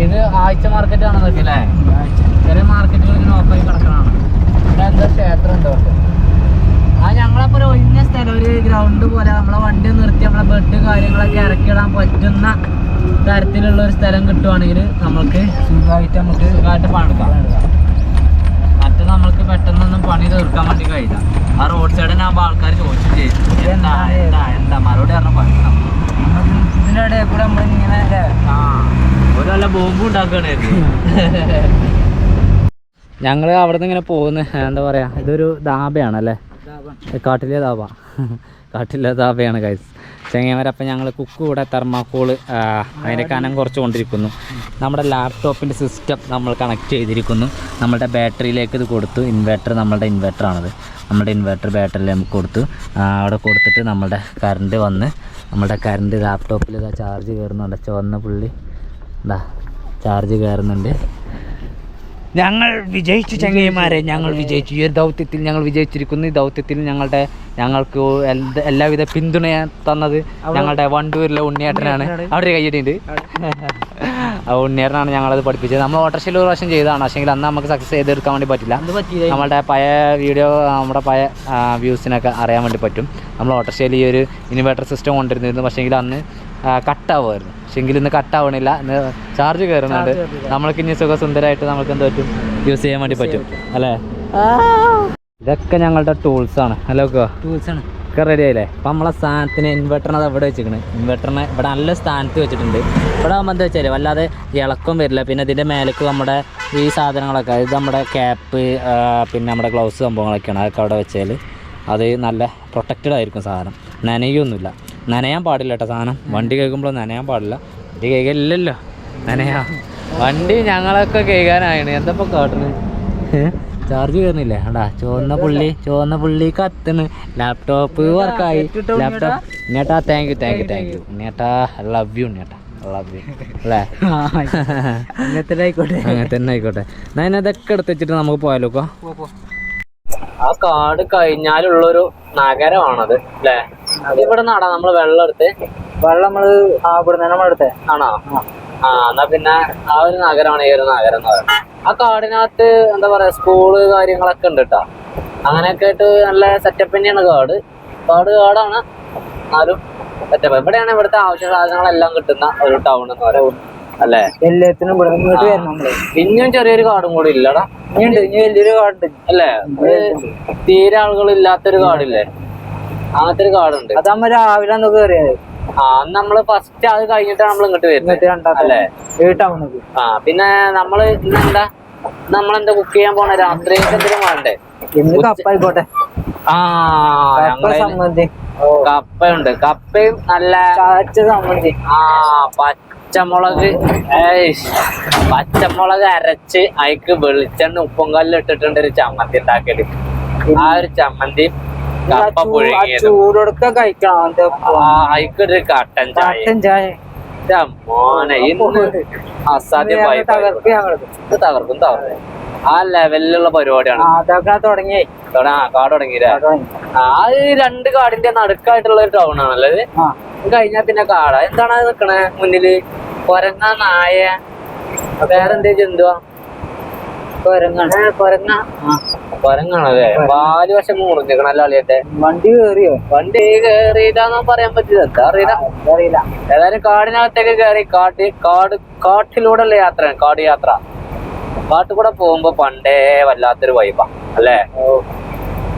ഇത് ആഴ്ച മാർക്കറ്റ് ആണെന്നൊക്കെ അല്ലേ? ചെറിയ മാർക്കറ്റുകൾ ഇങ്ങനെ ഓഫായി കിടക്കണതാണ്. ഇവിടെ എന്താ ക്ഷേത്രം ഉണ്ടോ? ആ ഞങ്ങളപ്പോൾ ഒരു ഒഴിഞ്ഞ സ്ഥലം ഒരു ഗ്രൗണ്ട് പോലെ. നമ്മളെ വണ്ടി നിർത്തി നമ്മളെ ബെഡ് കാര്യങ്ങളൊക്കെ ഇറക്കിയിടാൻ പറ്റുന്ന തരത്തിലുള്ള ഒരു സ്ഥലം കിട്ടുവാണെങ്കിൽ നമ്മൾക്ക് സുഖമായിട്ട് നമുക്ക് സുഖമായിട്ട് പണിക്കാം മറ്റേ നമ്മൾക്ക് പെട്ടെന്നൊന്നും പണി തീർക്കാൻ വേണ്ടി കഴിയില്ല. ആ റോഡ് സൈഡിൽ ആകുമ്പോൾ ആൾക്കാർ ചോദിച്ചു ചെയ്തു എന്താ എന്താ എന്താ? മറുപടി പറഞ്ഞ പണി കൂടെ ആ ഒരു നല്ല ബോംബ് ഉണ്ടാക്കണായിരുന്നു ഞങ്ങൾ അവിടെ നിന്ന് ഇങ്ങനെ പോകുന്ന എന്താ പറയാ ഇതൊരു ദാബയാണ് അല്ലേ? കാട്ടിലെ ദാബ കാട്ടിലെ ദാബയാണ് കൈസ് ചെങ്ങന്മാരപ്പം ഞങ്ങൾ കുക്ക് കൂടെ തെർമാക്കോൾ അതിന്റെ കനം കുറച്ച് കൊണ്ടിരിക്കുന്നു നമ്മുടെ ലാപ്ടോപ്പിന്റെ സിസ്റ്റം നമ്മൾ കണക്ട് ചെയ്തിരിക്കുന്നു. നമ്മളുടെ ബാറ്ററിയിലേക്ക് ഇത് കൊടുത്തു. ഇൻവെർട്ടർ നമ്മളുടെ ഇൻവെർട്ടറാണത്. നമ്മുടെ ഇൻവെർട്ടർ ബാറ്ററിയിൽ നമുക്ക് കൊടുത്തു. അവിടെ കൊടുത്തിട്ട് നമ്മളുടെ കറണ്ട് വന്ന് നമ്മുടെ കറണ്ട് ലാപ്ടോപ്പിൽ ഇതാ ചാർജ് കയറുന്നുണ്ട്. ചുവന്ന പുള്ളി എന്താ ചാർജ് കയറുന്നുണ്ട്. ഞങ്ങൾ വിജയിച്ചു ചങ്ങയിമാരെ. ഞങ്ങൾ വിജയിച്ചു. ഈ ഒരു ദൗത്യത്തിൽ ഞങ്ങൾ വിജയിച്ചിരിക്കുന്നു. ഈ ദൗത്യത്തിൽ ഞങ്ങളുടെ ഞങ്ങൾക്ക് എല്ലാവിധ പിന്തുണ തന്നത് ഞങ്ങളുടെ വണ്ടൂരിലെ ഉണ്ണിയേട്ടനാണ്. അവിടെ കയ്യടിയുണ്ട് ആ ഉണ്ണിയേട്ടനാണ് ഞങ്ങളത് പഠിപ്പിച്ചത്. നമ്മൾ ഓട്ടോറിക്ഷയിൽ ഒരു പ്രാവശ്യം ചെയ്തതാണ്. പക്ഷേ അന്ന് നമുക്ക് സക്സസ് ചെയ്തെടുക്കാൻ വേണ്ടി പറ്റില്ല. നമ്മുടെ പഴയ വീഡിയോ നമ്മുടെ പഴയ വ്യൂസിനൊക്കെ അറിയാൻ വേണ്ടി പറ്റും. നമ്മൾ ഓട്ടോറിക്ഷയിൽ ഈ ഒരു ഇൻവേർട്ടർ സിസ്റ്റം കൊണ്ടിരുന്നിരുന്നു. പക്ഷേങ്കിൽ അന്ന് കട്ടാവുമായിരുന്നു പക്ഷേങ്കിൽ ഇന്ന് കട്ടാവണില്ല ഇന്ന് ചാർജ് കയറുന്നുണ്ട്. നമ്മൾക്ക് ഇനി സുഖസുന്ദരമായിട്ട് നമുക്ക് എന്ത് പറ്റും? യൂസ് ചെയ്യാൻ വേണ്ടി പറ്റും. അല്ലേ? ഇതൊക്കെ ഞങ്ങളുടെ ടൂൾസ് ആണ്. ഹലോ ടൂൾസ് ആണ്. ഒക്കെ റെഡി ആയില്ലേ? അപ്പം നമ്മളെ സ്ഥാനത്തിന് ഇൻവെർട്ടറിനെ അത് എവിടെ വെച്ചിരിക്കണ്. ഇൻവെർട്ടറിനെ ഇവിടെ നല്ല സ്ഥാനത്ത് വെച്ചിട്ടുണ്ട്. ഇവിടെ ആകുമ്പോൾ എന്താ വെച്ചാൽ വല്ലാതെ ഇളക്കം വരില്ല. പിന്നെ ഇതിന്റെ മേലേക്ക് നമ്മുടെ ഈ സാധനങ്ങളൊക്കെ ഇത് നമ്മുടെ ക്യാപ്പ് പിന്നെ നമ്മുടെ ഗ്ലൗസ് സംഭവങ്ങളൊക്കെയാണ് അതൊക്കെ അവിടെ വെച്ചാൽ അത് നല്ല പ്രൊട്ടക്റ്റഡ് ആയിരിക്കും സാധനം. നനയൊന്നുമില്ല. നനയാൻ പാടില്ല കേട്ടോ സാധനം. വണ്ടി കേൾക്കുമ്പോൾ നനയാൻ പാടില്ല. വണ്ടി കേൾക്കില്ലല്ലോ നനയാ. വണ്ടി ഞങ്ങളൊക്കെ കേൾക്കാനാണ് എന്തപ്പോൾ കാട്ടുന്നത് ചാർജ് കയറുന്നില്ലേ? അടാ ചുവന്ന പുള്ളി ചുവന്ന പുള്ളി കത്തണ് ലാപ്ടോപ്പ് വർക്കായി laptop ഉണ്ണിയേട്ടാ thank you thank you thank you ഉണ്ണിയേട്ടാ love you ഉണ്ണിയേട്ടാ. ലവ് യു അല്ലേ? അങ്ങനത്തെ ആയിക്കോട്ടെ. അങ്ങനെ തന്നെ ആയിക്കോട്ടെ ഞാൻ ഇതൊക്കെ എടുത്ത് വെച്ചിട്ട് നമുക്ക് പോയാലോ ഇപ്പൊ ആ കാട് കഴിഞ്ഞാലുള്ളൊരു നഗരമാണത് അല്ലേ? ഇവിടെ നിന്നാടാ നമ്മൾ വെള്ളം എടുത്ത്. വെള്ളം നമ്മൾ ആ ഇവിടെ തന്നെ നമ്മളെടുത്തേ ആണോ? ആ എന്നാ പിന്നെ ആ ഒരു നഗരമാണ് ഈ ഒരു നഗരം എന്ന് പറയുന്നത്. ആ കാടിനകത്ത് എന്താ പറയാ സ്കൂൾ കാര്യങ്ങളൊക്കെ ഉണ്ട് കേട്ടോ അങ്ങനെയൊക്കെ ആയിട്ട് നല്ല സെറ്റപ്പ് തന്നെയാണ് കാട്. കാട് കാടാണ്. എന്നാലും സെറ്റപ്പ് ഇവിടെയാണ് ഇവിടുത്തെ ആവശ്യ സാധനങ്ങളെല്ലാം കിട്ടുന്ന ഒരു ടൗൺ എന്ന് പറയുന്നത്. അല്ലേ? എല്ലാത്തിനും ഇവിടെ ഇങ്ങോട്ട് വരണം നമ്മൾ. ഇനിയും ചെറിയൊരു കാടും കൂടി ഇല്ലടാ. ഇനിയുണ്ട് ഇനി വലിയൊരു കാടുണ്ട്. അല്ലേ? തീരെ ആളുകൾ ഇല്ലാത്തൊരു കാടില്ലേ? അങ്ങനത്തെ ഒരു കാടുണ്ട്. അതാകുമ്പോ രാവിലെ എന്നൊക്കെ കയറിയത് നമ്മൾ ഫസ്റ്റ് അത് കഴിഞ്ഞിട്ടാണ് നമ്മൾ ഇങ്ങോട്ട് വരുന്നത്. അല്ലേ? ഈ ടൗണിക്ക് ആ പിന്നെ നമ്മൾ ഇന്നെന്താ? നമ്മളെന്താ കുക്ക് ചെയ്യാൻ പോണ? രാത്രിയൊക്കെ എന്തെങ്കിലും വേണ്ടേ? ഇന്ന് കപ്പായിക്കോട്ടെ ആ ഞങ്ങൾ കപ്പയുണ്ട്. കപ്പയും നല്ല ചാച്ച സംബന്ധി ആ പച്ചമുളക് പച്ചമുളക് അരച്ച് അയക്ക് വെളിച്ചെണ്ണ ഉപ്പും കല്ലിട്ടിട്ടുണ്ട് ഒരു ചമ്മന്തി ഉണ്ടാക്കിയത് ആ ഒരു ചമ്മന്തി കപ്പ പുഴുങ്ങിയത്. ചൂടൊടുക്ക കഴിക്കണം അവന്റെ ആ അയക്കൊരു കട്ടൻ ചായ. കട്ടൻ ചായ. ന്റെ മോനെ ഇന്ന് അസാധ്യമായി തകർക്ക് ഞങ്ങളത് ഇത് തകർക്കും തകർക്കും. ആ ലെവലിലുള്ള പരിപാടിയാണ്. അതൊക്കെ തുടങ്ങി ആ കാട് തുടങ്ങിയില്ലേ ആ ഈ രണ്ട് കാടിന്റെ നടുക്കായിട്ടുള്ള ഒരു ടൗൺ ആണല്ലേ ഇത്. കഴിഞ്ഞാ പിന്നെ കാടാ. എന്താണ് അത് നിക്കണേ മുന്നിൽ? കൊരങ്ങ നായ വേറെന്തേ ജന്തുവാ കൊരങ്ങ. കൊരങ്ങ കൊരങ്ങാണല്ലേ പാൽ വശം മുറിഞ്ഞിക്കണല്ലോ അളിയട്ടെ വണ്ടി കേറിയോ? വണ്ടി കേറിയിട്ടാന്ന് പറയാൻ പറ്റില്ല. എന്താ അറിയില്ല. അറിയില്ല. ഏതായാലും കാടിനകത്തേക്ക് കേറി കാട്ട് കാട് കാട്ടിലൂടെയുള്ള യാത്രയാണ് കാട് യാത്ര. കാട്ടിൽ കൂടെ പോകുമ്പോ പണ്ടേ വല്ലാത്തൊരു വൈബാ അല്ലേ?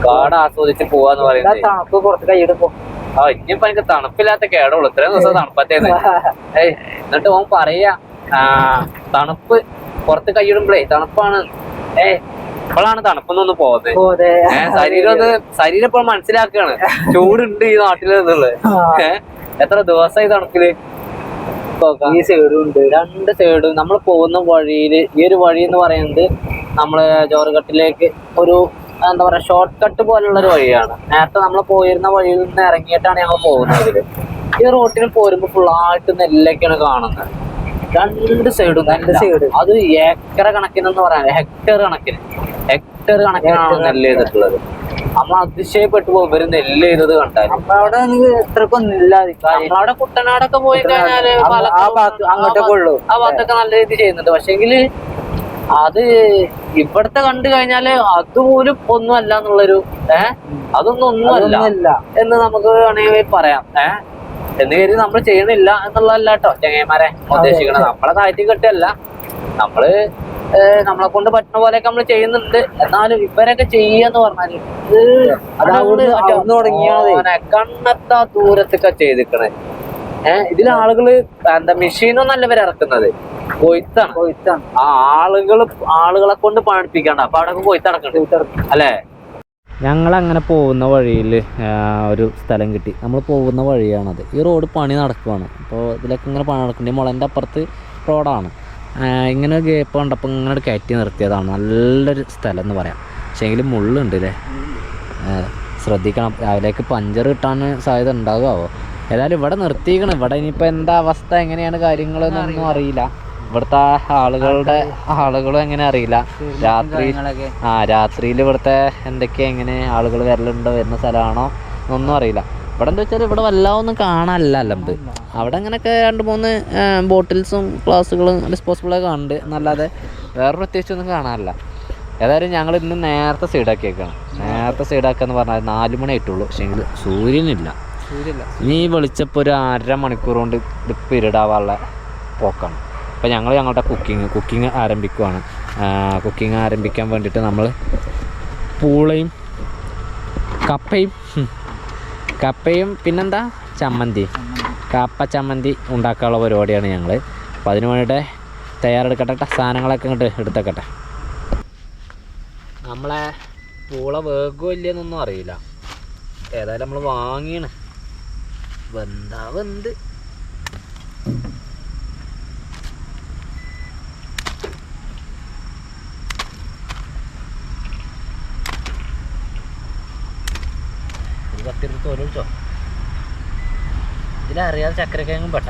കാട് ആസ്വദിച്ച് പോവാന്ന് പറയുന്നത്. തണുപ്പ് കുറച്ച് കൈയെടുക്കും ആ ഇനിയിപ്പോ എനിക്ക് തണുപ്പില്ലാത്ത കേടുള്ളൂ. ഇത്രയും ദിവസം തണുപ്പത്തേന്ന്. ഏയ് എന്നിട്ട് ഓൻ പറയാ ആ തണുപ്പ് പുറത്ത് കൈയിടുമ്പോഴേ തണുപ്പാണ്. ഏ ഇപ്പോഴാണ് തണുപ്പൊന്നൊന്ന് പോകുന്നത് ശരീരം ഒന്ന് ശരീരം ഇപ്പോൾ മനസ്സിലാക്കുകയാണ് ചൂടുണ്ട് ഈ നാട്ടിൽ എന്നുള്ളത്. എത്ര ദിവസമായി തണുപ്പിൽ? ഈ സൈഡും ഉണ്ട്. രണ്ട് സൈഡും. നമ്മൾ പോകുന്ന വഴിയിൽ ഈ ഒരു വഴി എന്ന് പറയുന്നത് നമ്മൾ ജോർഘട്ടിലേക്ക് ഒരു എന്താ പറയാ ഷോർട്ട് കട്ട് പോലുള്ള ഒരു വഴിയാണ്. നേരത്തെ നമ്മൾ പോയിരുന്ന വഴിയിൽ നിന്ന് ഇറങ്ങിയിട്ടാണ് ഞങ്ങൾ പോകുന്നത്. ഈ റോട്ടിൽ പോരുമ്പോ ഫുള്ളായിട്ട് നെല്ലൊക്കെയാണ് കാണുന്നത്. രണ്ട് സൈഡും രണ്ട് സൈഡ് അത് ഏക്കർ കണക്കിനെന്ന് പറയാൻ ഹെക്ടർ കണക്കിന്. ഹെക്ടർ കണക്കിനാണ് നെല്ല് ചെയ്തിട്ടുള്ളത്. നമ്മൾ അതിശയപ്പെട്ടു പോകും. ഇവർ നെല്ല് ചെയ്തത് കണ്ടാൽ നമ്മളവിടെ ഇത്രക്കൊന്നും ഇല്ല നമ്മളവിടെ കുട്ടനാടൊക്കെ പോയി കഴിഞ്ഞാൽ അങ്ങോട്ടൊക്കെ ഉള്ളൂ. ആ ഭാഗത്തൊക്കെ നല്ല രീതി ചെയ്യുന്നുണ്ട്. പക്ഷെങ്കിൽ അത് ഇവിടത്തെ കണ്ടു കഴിഞ്ഞാൽ അതുപോലും ഒന്നും അല്ല എന്നുള്ളൊരു ഏഹ് അതൊന്നും ഒന്നും അല്ല എന്ന് നമുക്ക് വേണമെങ്കിൽ പറയാം. ഏ? എന്ന് കരുതി നമ്മൾ ചെയ്യണില്ല എന്നുള്ളതല്ല കേട്ടോ ചെങ്ങന്മാരെ ഉദ്ദേശിക്കണം നമ്മളെ താഴ്ത്തി കെട്ടല്ല നമ്മൾ നമ്മളെ കൊണ്ട് പറ്റുന്ന പോലെയൊക്കെ നമ്മൾ ചെയ്യുന്നുണ്ട്. എന്നാലും ഇവരൊക്കെ ചെയ്യാന്ന് പറഞ്ഞാൽ കണ്ണെത്താ ദൂരത്തൊക്കെ ചെയ്തിക്കണേ. ഏഹ് ഇതിൽ ആളുകൾ എന്താ മെഷീനൊന്നല്ല ഇവർ ഇറക്കുന്നത്. കൊയ്ത്താണ്. കൊയ്ത്താണ്. ആ ആളുകൾ ആളുകളെ കൊണ്ട് പണിപ്പിക്കണ്ട അപ്പൊ അവിടെ കൊയ്ത്തടക്കണ്ട്. അല്ലേ? ഞങ്ങൾ അങ്ങനെ പോകുന്ന വഴിയിൽ ഒരു സ്ഥലം കിട്ടി. നമ്മൾ പോകുന്ന വഴിയാണത്. ഈ റോഡ് പണി നടക്കുവാണ്. അപ്പോൾ ഇതിലൊക്കെ ഇങ്ങനെ പണി നടക്കുന്നുണ്ട്. മുളന്റെ അപ്പുറത്ത് റോഡാണ് ഇങ്ങനെ ഒരു ഗ്യാപ്പ് കണ്ടപ്പോൾ ഇങ്ങനെ കയറ്റി നിർത്തിയതാണ്. നല്ലൊരു സ്ഥലം എന്ന് പറയാം. പക്ഷേ എങ്കിലും മുള്ളുണ്ട് അല്ലേ ശ്രദ്ധിക്കണം. രാവിലേക്ക് പഞ്ചർ കിട്ടാൻ സാധ്യത ഉണ്ടാകുമോ ഏതായാലും ഇവിടെ നിർത്തിക്കണം ഇവിടെ ഇനിയിപ്പോൾ എന്താ അവസ്ഥ? എങ്ങനെയാണ് കാര്യങ്ങൾ എന്നൊന്നും അറിയില്ല. ഇവിടുത്തെ ആളുകളുടെ ആളുകളും എങ്ങനെ അറിയില്ല. രാത്രി ആ രാത്രിയിൽ ഇവിടുത്തെ എന്തൊക്കെ എങ്ങനെ ആളുകൾ വരലുണ്ടോ വരുന്ന സ്ഥലമാണോ ഒന്നും അറിയില്ല. ഇവിടെ എന്താ വെച്ചാൽ ഇവിടെ വല്ലാതൊന്നും കാണാനല്ല അല്ലത് അവിടെ അങ്ങനെയൊക്കെ രണ്ട് മൂന്ന് ബോട്ടിൽസും ഗ്ലാസ്സുകളും ഡിസ്പോസിബിളൊക്കെ കാണുന്നുണ്ട് എന്നല്ലാതെ വേറെ പ്രത്യേകിച്ച് ഒന്നും കാണാനില്ല. ഏതായാലും ഞങ്ങൾ ഇന്ന് നേരത്തെ സൈഡാക്കിയേക്കാണ് നേരത്തെ സൈഡാക്കാന്ന് പറഞ്ഞാൽ നാല് മണി ആയിട്ടുള്ളൂ. പക്ഷേങ്കിൽ സൂര്യനില്ല. ഇനി വെളിച്ചപ്പോൾ ഒരു അര മണിക്കൂർ കൊണ്ട് ഇപ്പം ഇരുടാവാനുള്ള പോക്കാണ്. അപ്പോൾ ഞങ്ങൾ ഞങ്ങളുടെ കുക്കിംഗ് കുക്കിംഗ് ആരംഭിക്കുവാണ്. കുക്കിംഗ് ആരംഭിക്കാൻ വേണ്ടിയിട്ട് നമ്മൾ പൂളയും കപ്പയും കപ്പയും പിന്നെന്താ? ചമ്മന്തി. കപ്പ ചമ്മന്തി ഉണ്ടാക്കാനുള്ള പരിപാടിയാണ് ഞങ്ങൾ. അപ്പോൾ അതിന് വേണ്ടിയിട്ട് തയ്യാറെടുക്കട്ടെ ട്ടാ. സാധനങ്ങളൊക്കെ ഇങ്ങോട്ട് എടുത്തേക്കട്ടെ. നമ്മളെ പൂള വേഗോ ഇല്ലെന്നൊന്നും അറിയില്ല. ഏതായാലും നമ്മൾ വാങ്ങിയാണ്. വെന്താ വെന്ത്. ഇത് കത്തിരുത്ത് തോൽ വിളിച്ചോ ഇതിലറിയാതെ ചക്കരക്കിഴങ്ങും പെട്ട.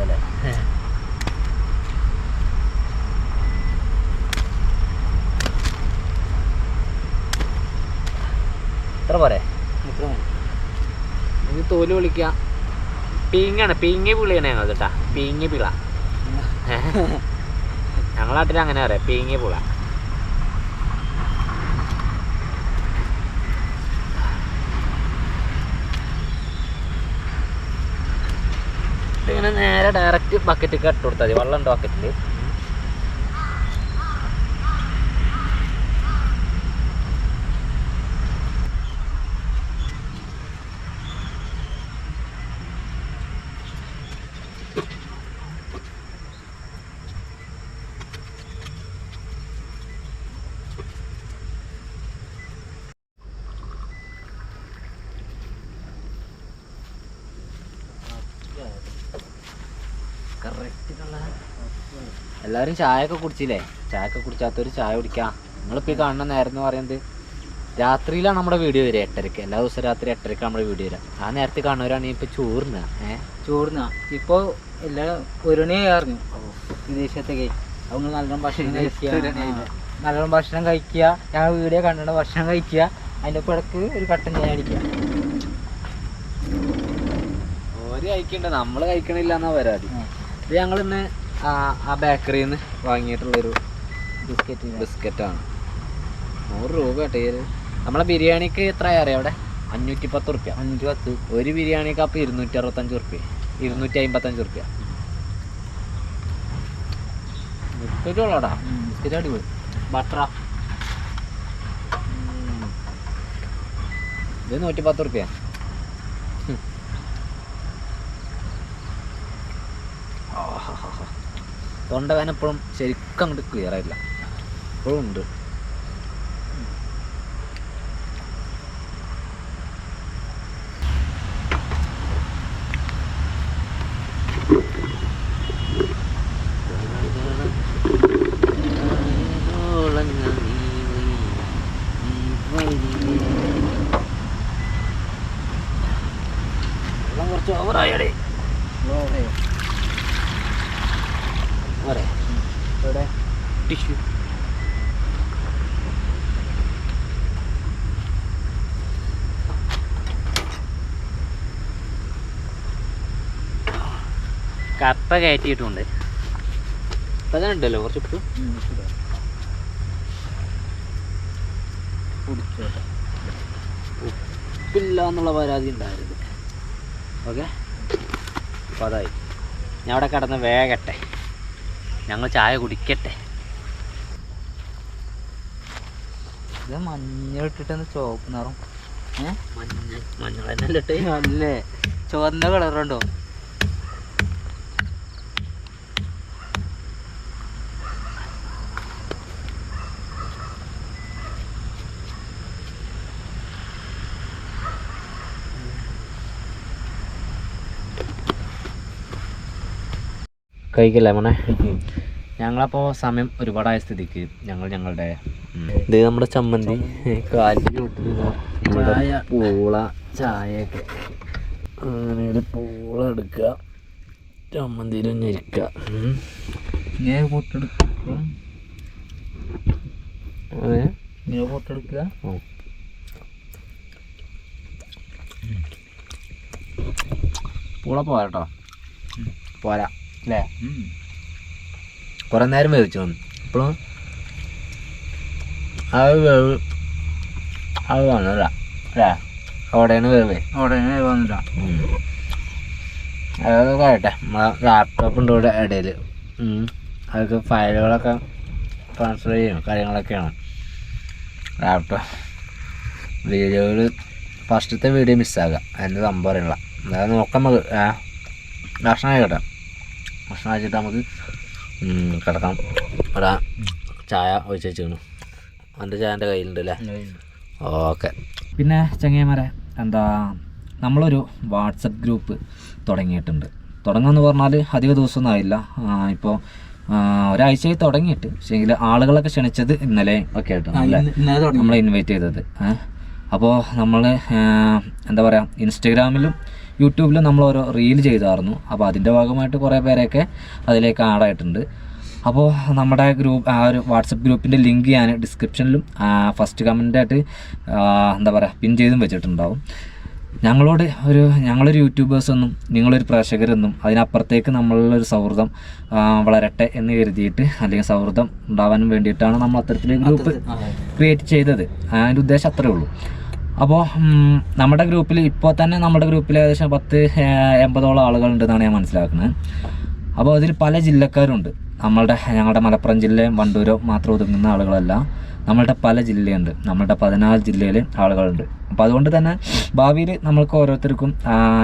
അല്ലേ. എത്ര പോരെ? തോൽ വിളിക്കുക പീങ്ങാണ്. പീങ്ങി പുളിയാണ് ഞങ്ങൾ കേട്ടാ പീങ്ങി പിള. ഞങ്ങളെ നാട്ടിൽ അങ്ങനെ പറയാം. പീങ്ങി പുള ഇങ്ങനെ നേരെ ഡയറക്റ്റ് ബക്കറ്റിൽ ഇട്ട് കൊടുത്താൽ മതി. വെള്ളം ഉണ്ട് ബക്കറ്റിൽ എല്ലാവരും ചായ ഒക്കെ കുടിച്ചില്ലേ? ചായ ഒക്കെ കുടിച്ചാത്തൊരു ചായ കുടിക്കാം. നിങ്ങളിപ്പോൾ ഈ കാണുന്ന നേരം എന്ന് പറയുന്നത് രാത്രിയിലാണ് നമ്മുടെ വീഡിയോ വരിക എട്ടരക്ക്. എല്ലാ ദിവസവും രാത്രി എട്ടരയ്ക്ക് നമ്മുടെ വീഡിയോ വരിക. ആ നേരത്തെ കാണുന്നവരാണ് ഇപ്പോൾ ചൂർന്ന ഏ? ചൂർന്ന ഇപ്പോൾ എല്ലാ ഒരു മണിയായിരുന്നു വിദേശത്തേക്ക് അവങ്ങൾ നല്ലോണം ഭക്ഷണം കഴിക്കുക. നല്ലോണം ഭക്ഷണം കഴിക്കുക. ഞങ്ങൾ വീഡിയോ കണ്ടുകൊണ്ട് ഭക്ഷണം കഴിക്കുക. അതിന്റെ പിടക്ക് ഒരു കട്ടൻ ചായ അടിക്കുക ഓര് കഴിക്കണ്ട. നമ്മൾ കഴിക്കണില്ല എന്നാ പരാതി ഇത് ഞങ്ങളിന്ന് ആ ബേക്കറിയിൽ നിന്ന് വാങ്ങിയിട്ടുള്ളൊരു ബിസ്ക്കറ്റ് ബിസ്ക്കറ്റാണ്. നൂറ് രൂപ കേട്ടോ ഈ നമ്മളെ ബിരിയാണിക്ക് എത്ര അറിയാം അവിടെ? അഞ്ഞൂറ്റി പത്ത് റുപ്യ അഞ്ഞൂറ്റി പത്ത് ഒരു ബിരിയാണിക്ക് അപ്പം ഇരുന്നൂറ്റി അറുപത്തഞ്ച് റുപ്യ ഇരുന്നൂറ്റി അമ്പത്തഞ്ച് റുപ്യ ബിസ്ക്കറ്റ് ഉള്ളടാ ബിസ്ക്കറ്റ് അടിപൊളി. ബട്ടറ. ഇത് നൂറ്റി പത്ത് റുപ്യ തൊണ്ടവേന എപ്പോഴും ശരിക്കും അങ്ങോട്ട് ക്ലിയർ ആയില്ല ഇപ്പോഴും ഉണ്ട്. വെള്ളം കുറച്ച് ഓവറായടേ പോരെ ഇവിടെ ടിഷ്യൂ കപ്പ കയറ്റിയിട്ടുണ്ട്. ഉണ്ടല്ലോ കുറച്ച് ഉപ്പ്. ഉപ്പില്ല എന്നുള്ള പരാതി ഉണ്ടായിരുന്നു. ഓക്കെ? അപ്പോൾ അതായി. ഞാൻ അവിടെ കിടന്ന് വേഗട്ടെ. ഞങ്ങൾ ചായ കുടിക്കട്ടെ. ഇത് മഞ്ഞ ഇട്ടിട്ട് ചുവപ്പ് നിറം. അല്ലേ ചുവന്ന കളറുണ്ടോ കഴിക്കില്ല മോനെ? ഞങ്ങളപ്പോൾ സമയം ഒരുപാടായ സ്ഥിതിക്ക് ഞങ്ങൾ ഞങ്ങളുടെ ഇത് നമ്മുടെ ചമ്മന്തി. കാലിൽ പൂള ചായ. പൂള ചായയൊക്കെ. അങ്ങനെ ഒരു പൂളെടുക്കുക ചമ്മന്തിയിലും ഞെരിക്കുക. ഇങ്ങനെ പൊട്ടെടുക്കുക. അങ്ങനെ ഇങ്ങനെ പൊട്ടെടുക്കുക. പൂള പോരാ കേട്ടോ പോരാ. അല്ലേ കുറേ നേരം വേവിച്ചു വന്നു. ഇപ്പോഴും അത് വേവ് അത് വന്നില്ല അല്ലേ? വേവേ ഉടനെ വന്നിട്ടാ അതൊക്കെ കഴിയട്ടെ നമ്മളെ ലാപ്ടോപ്പ് ഉണ്ട് ഇവിടെ ഇടയിൽ അതൊക്കെ ഫയലുകളൊക്കെ ട്രാൻസ്ഫർ ചെയ്യും കാര്യങ്ങളൊക്കെയാണ്. ലാപ്ടോപ്പ് വീഡിയോയിൽ ഫസ്റ്റത്തെ വീഡിയോ മിസ്സാകുക അതിന്റെ സംഭവം അറിയില്ല. അതായത് നോക്കാം നമുക്ക്. ഭക്ഷണം കഴിക്കട്ടെ ഭക്ഷണം കഴിച്ചിട്ട് നമുക്ക് കിടക്കാം. ഇവിടെ ചായ ഒഴിച്ച് വെച്ചിരുന്നു എന്റെ ചാന്റെ കയ്യിലുണ്ട്. അല്ലേ ഓക്കെ. പിന്നെ ചങ്ങേമാരെ എന്താ നമ്മളൊരു വാട്സപ്പ് ഗ്രൂപ്പ് തുടങ്ങിയിട്ടുണ്ട്. തുടങ്ങുമെന്ന് പറഞ്ഞാൽ അധിക ദിവസമൊന്നും ആയില്ല ഇപ്പോൾ ഒരാഴ്ചയായി തുടങ്ങിയിട്ട്. പക്ഷേങ്കിൽ ആളുകളൊക്കെ ക്ഷണിച്ചത് ഇന്നലെ ഒക്കെ ആയിട്ടാണ് നമ്മൾ ഇൻവൈറ്റ് ചെയ്തത്. അപ്പോൾ നമ്മൾ എന്താ പറയുക ഇൻസ്റ്റഗ്രാമിലും യൂട്യൂബിലും നമ്മൾ ഓരോ റീൽ ചെയ്തായിരുന്നു. അപ്പോൾ അതിന്റെ ഭാഗമായിട്ട് കുറേ പേരെയൊക്കെ അതിലേക്ക് ആഡായിട്ടുണ്ട് അപ്പോൾ നമ്മുടെ ഗ്രൂപ്പ് ആ ഒരു വാട്സപ്പ് ഗ്രൂപ്പിന്റെ ലിങ്ക് ഞാൻ ഡിസ്ക്രിപ്ഷനിലും ഫസ്റ്റ് കമന്റായിട്ട് എന്താ പറയുക പിൻ ചെയ്തും വെച്ചിട്ടുണ്ടാവും. ഞങ്ങളോട് ഒരു ഞങ്ങളൊരു യൂട്യൂബേഴ്സൊന്നും നിങ്ങളൊരു പ്രേക്ഷകരെന്നും അതിനപ്പുറത്തേക്ക് നമ്മളൊരു സൗഹൃദം വളരട്ടെ എന്ന് കരുതിയിട്ട് അല്ലെങ്കിൽ സൗഹൃദം ഉണ്ടാവാനും വേണ്ടിയിട്ടാണ് നമ്മൾ അത്തരത്തിൽ ഗ്രൂപ്പ് ക്രിയേറ്റ് ചെയ്തത്. അതിന്റെ ഉദ്ദേശം അത്രേ ഉള്ളൂ. അപ്പോൾ നമ്മുടെ ഗ്രൂപ്പിൽ ഇപ്പോൾ തന്നെ നമ്മുടെ ഗ്രൂപ്പിൽ ഏകദേശം പത്ത് എൺപതോളം ആളുകളുണ്ടെന്നാണ് ഞാൻ മനസ്സിലാക്കുന്നത്. അപ്പോൾ അതിൽ പല ജില്ലക്കാരുണ്ട്. നമ്മളുടെ ഞങ്ങളുടെ മലപ്പുറം ജില്ലയും വണ്ടൂരോ മാത്രം ഒതുങ്ങുന്ന ആളുകളല്ല. നമ്മളുടെ പല ജില്ലയുണ്ട്. നമ്മളുടെ പതിനാല് ജില്ലയിൽ ആളുകളുണ്ട്. അപ്പോൾ അതുകൊണ്ട് തന്നെ ഭാവിയിൽ നമ്മൾക്ക് ഓരോരുത്തർക്കും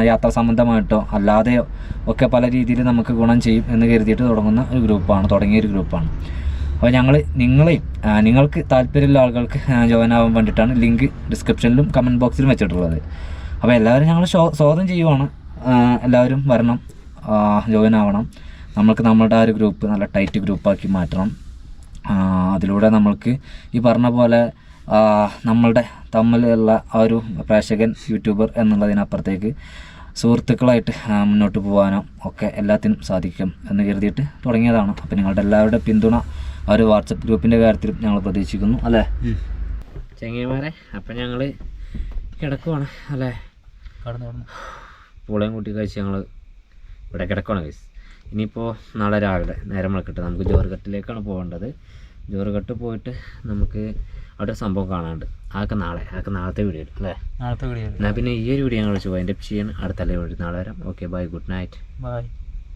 യാത്ര സംബന്ധമായിട്ടോ അല്ലാതെയോ ഒക്കെ പല രീതിയിൽ നമുക്ക് ഗുണം ചെയ്യും എന്ന് കരുതിയിട്ട് തുടങ്ങുന്ന ഒരു ഗ്രൂപ്പാണ് തുടങ്ങിയ ഒരു ഗ്രൂപ്പാണ്. അപ്പോൾ ഞങ്ങൾ നിങ്ങളെയും നിങ്ങൾക്ക് താല്പര്യമുള്ള ആളുകൾക്ക് ജോയിൻ ആവാൻ വേണ്ടിയിട്ടാണ് ലിങ്ക് ഡിസ്ക്രിപ്ഷനിലും കമന്റ് ബോക്സിലും വെച്ചിട്ടുള്ളത്. അപ്പോൾ എല്ലാവരും ഞങ്ങൾ സ്വാഗതം ചെയ്യുവാണ്. എല്ലാവരും വരണം. ജോയിൻ ആവണം. നമ്മൾക്ക് നമ്മുടെ ആ ഒരു ഗ്രൂപ്പ് നല്ല ടൈറ്റ് ഗ്രൂപ്പാക്കി മാറ്റണം. അതിലൂടെ നമ്മൾക്ക് ഈ പറഞ്ഞ പോലെ നമ്മളുടെ തമ്മിലുള്ള ആ ഒരു പ്രേക്ഷകൻ യൂട്യൂബർ എന്നുള്ളതിനപ്പുറത്തേക്ക് സുഹൃത്തുക്കളായിട്ട് മുന്നോട്ട് പോകാനോ ഒക്കെ എല്ലാത്തിനും സാധിക്കും എന്ന് കരുതിയിട്ട് തുടങ്ങിയതാണ്. അപ്പോൾ നിങ്ങളുടെ എല്ലാവരുടെ പിന്തുണ ആ ഒരു വാട്സപ്പ് ഗ്രൂപ്പിന്റെ കാര്യത്തിലും ഞങ്ങൾ പ്രതീക്ഷിക്കുന്നു അല്ലേ? ചെങ്ങന്മാരെ അപ്പം ഞങ്ങൾ കിടക്കുവാണ് അല്ലേ? പൂളയും കൂട്ടി കഴിച്ച് ഞങ്ങൾ ഇവിടെ കിടക്കുവാണ് ഗൈസ് ഇനിയിപ്പോൾ നാളെ രാവിലെ നേരം വിളക്കിട്ട്. നമുക്ക് ജോറുകട്ടിലേക്കാണ് പോകേണ്ടത്. ജോറുകട്ട് പോയിട്ട് നമുക്ക് അവിടെ ഒരു സംഭവം കാണാണ്ട് അതൊക്കെ നാളെ അതൊക്കെ നാളത്തെ വീഡിയോ അല്ലേ? നാളത്തെ വീഡിയോ എന്നാൽ പിന്നെ ഈ ഒരു വീഡിയോ ഞങ്ങൾ എന്റെ ചെയ്യാൻ അടുത്തല്ലേ വീഡിയോ നാളെ വരാം. Okay bye good night bye